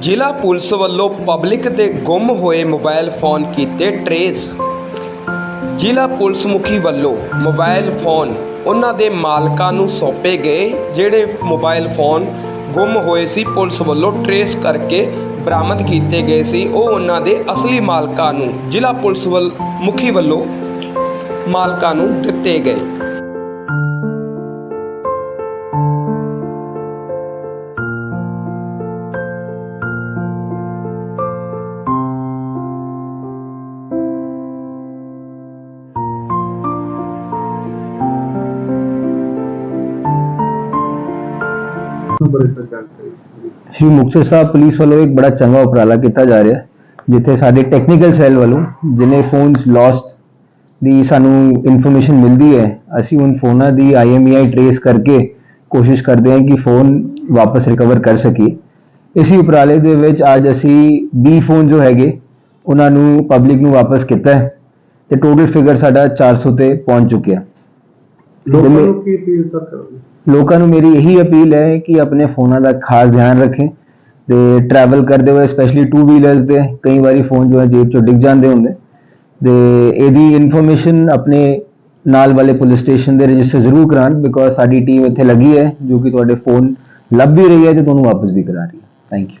ਜ਼ਿਲ੍ਹਾ ਪੁਲਿਸ ਵੱਲੋਂ ਪਬਲਿਕ ਦੇ ਗੁੰਮ ਹੋਏ ਮੋਬਾਈਲ ਫੋਨ ਕੀਤੇ ਟਰੇਸ। ਜ਼ਿਲ੍ਹਾ ਪੁਲਿਸ ਮੁਖੀ ਵੱਲੋਂ ਮੋਬਾਈਲ ਫੋਨ ਉਹਨਾਂ ਦੇ ਮਾਲਕਾਂ ਨੂੰ ਸੌਂਪੇ ਗਏ, ਜਿਹੜੇ ਮੋਬਾਈਲ ਫੋਨ ਗੁੰਮ ਹੋਏ ਸੀ। ਪੁਲਿਸ ਵੱਲੋਂ ਟਰੇਸ ਕਰਕੇ ਬਰਾਮਦ ਕੀਤੇ ਗਏ ਸੀ। ਉਹ ਉਹਨਾਂ ਦੇ ਅਸਲੀ ਮਾਲਕਾਂ ਨੂੰ ਜ਼ਿਲ੍ਹਾ ਪੁਲਿਸ ਵੱਲ ਮੁਖੀ ਵੱਲੋਂ ਮਾਲਕਾਂ ਨੂੰ ਦਿੱਤੇ ਗਏ। ਸ਼੍ਰੀ ਮੁਕਤਸਰ ਸਾਹਿਬ ਪੁਲਿਸ ਵੱਲੋਂ ਇੱਕ ਬੜਾ ਚੰਗਾ ਉਪਰਾਲਾ ਕੀਤਾ ਜਾ ਰਿਹਾ ਹੈ ਜਿੱਥੇ ਸਾਡੇ ਟੈਕਨੀਕਲ ਸੈੱਲ ਵੱਲੋਂ ਜਿਨੇ ਫੋਨਸ ਲੋਸਟ ਦੀ ਸਾਨੂੰ ਇਨਫੋਰਮੇਸ਼ਨ ਮਿਲਦੀ ਹੈ ਅਸੀਂ ਉਹਨਾਂ ਫੋਨਾਂ ਦੀ ਆਈਐਮਈਆਈ ਟਰੇਸ ਕਰਕੇ ਕੋਸ਼ਿਸ਼ ਕਰਦੇ ਹਾਂ ਕਿ ਫੋਨ ਵਾਪਸ ਰਿਕਵਰ ਕਰ ਸਕੀਏ ਇਸੇ ਉਪਰਾਲੇ ਦੇ ਵਿੱਚ ਅੱਜ ਅਸੀਂ 20 ਫੋਨ ਜੋ ਹੈਗੇ ਉਹਨਾਂ ਨੂੰ ਪਬਲਿਕ ਨੂੰ ਵਾਪਸ ਕੀਤਾ ਹੈ ਤੇ ਟੋਟਲ ਫਿਗਰ ਸਾਡਾ 400 ਤੇ ਪਹੁੰਚ ਚੁੱਕਿਆ ਲੋਕਾਂ ਨੂੰ ਕੀ ਅਪੀਲ ਸਰ ਕਰੋਗੇ? ਲੋਕਾਂ ਨੂੰ ਮੇਰੀ ਇਹੀ ਅਪੀਲ ਹੈ ਕਿ ਆਪਣੇ ਫੋਨਾਂ ਦਾ ਖਾਸ ਧਿਆਨ ਰੱਖੇਂ ਤੇ ਟਰੈਵਲ ਕਰਦੇ ਹੋਏ ਸਪੈਸ਼ਲੀ ਟੂ ਵੀਲਰਸ ਦੇ ਕਈ ਵਾਰੀ ਫੋਨ ਜੋ ਹੈ ਜੇਬ ਚੋਂ ਡਿੱਗ ਜਾਂਦੇ ਹੁੰਦੇ। ਤੇ ਇਹਦੀ ਇਨਫੋਰਮੇਸ਼ਨ ਆਪਣੇ ਨਾਲ ਵਾਲੇ ਪੁਲਿਸ ਸਟੇਸ਼ਨ ਦੇ ਰਜਿਸਟਰ ਜ਼ਰੂਰ ਕਰਾਉਣ ਬਿਕੋਜ਼ ਸਾਡੀ ਟੀਮ ਇੱਥੇ ਲੱਗੀ ਹੈ ਜੋ ਕਿ ਤੁਹਾਡੇ ਫੋਨ ਲੱਭ ਵੀ ਰਹੀ ਹੈ ਤੇ ਤੁਹਾਨੂੰ ਵਾਪਸ ਵੀ ਕਰਾ ਰਹੀ ਹੈ। Thank you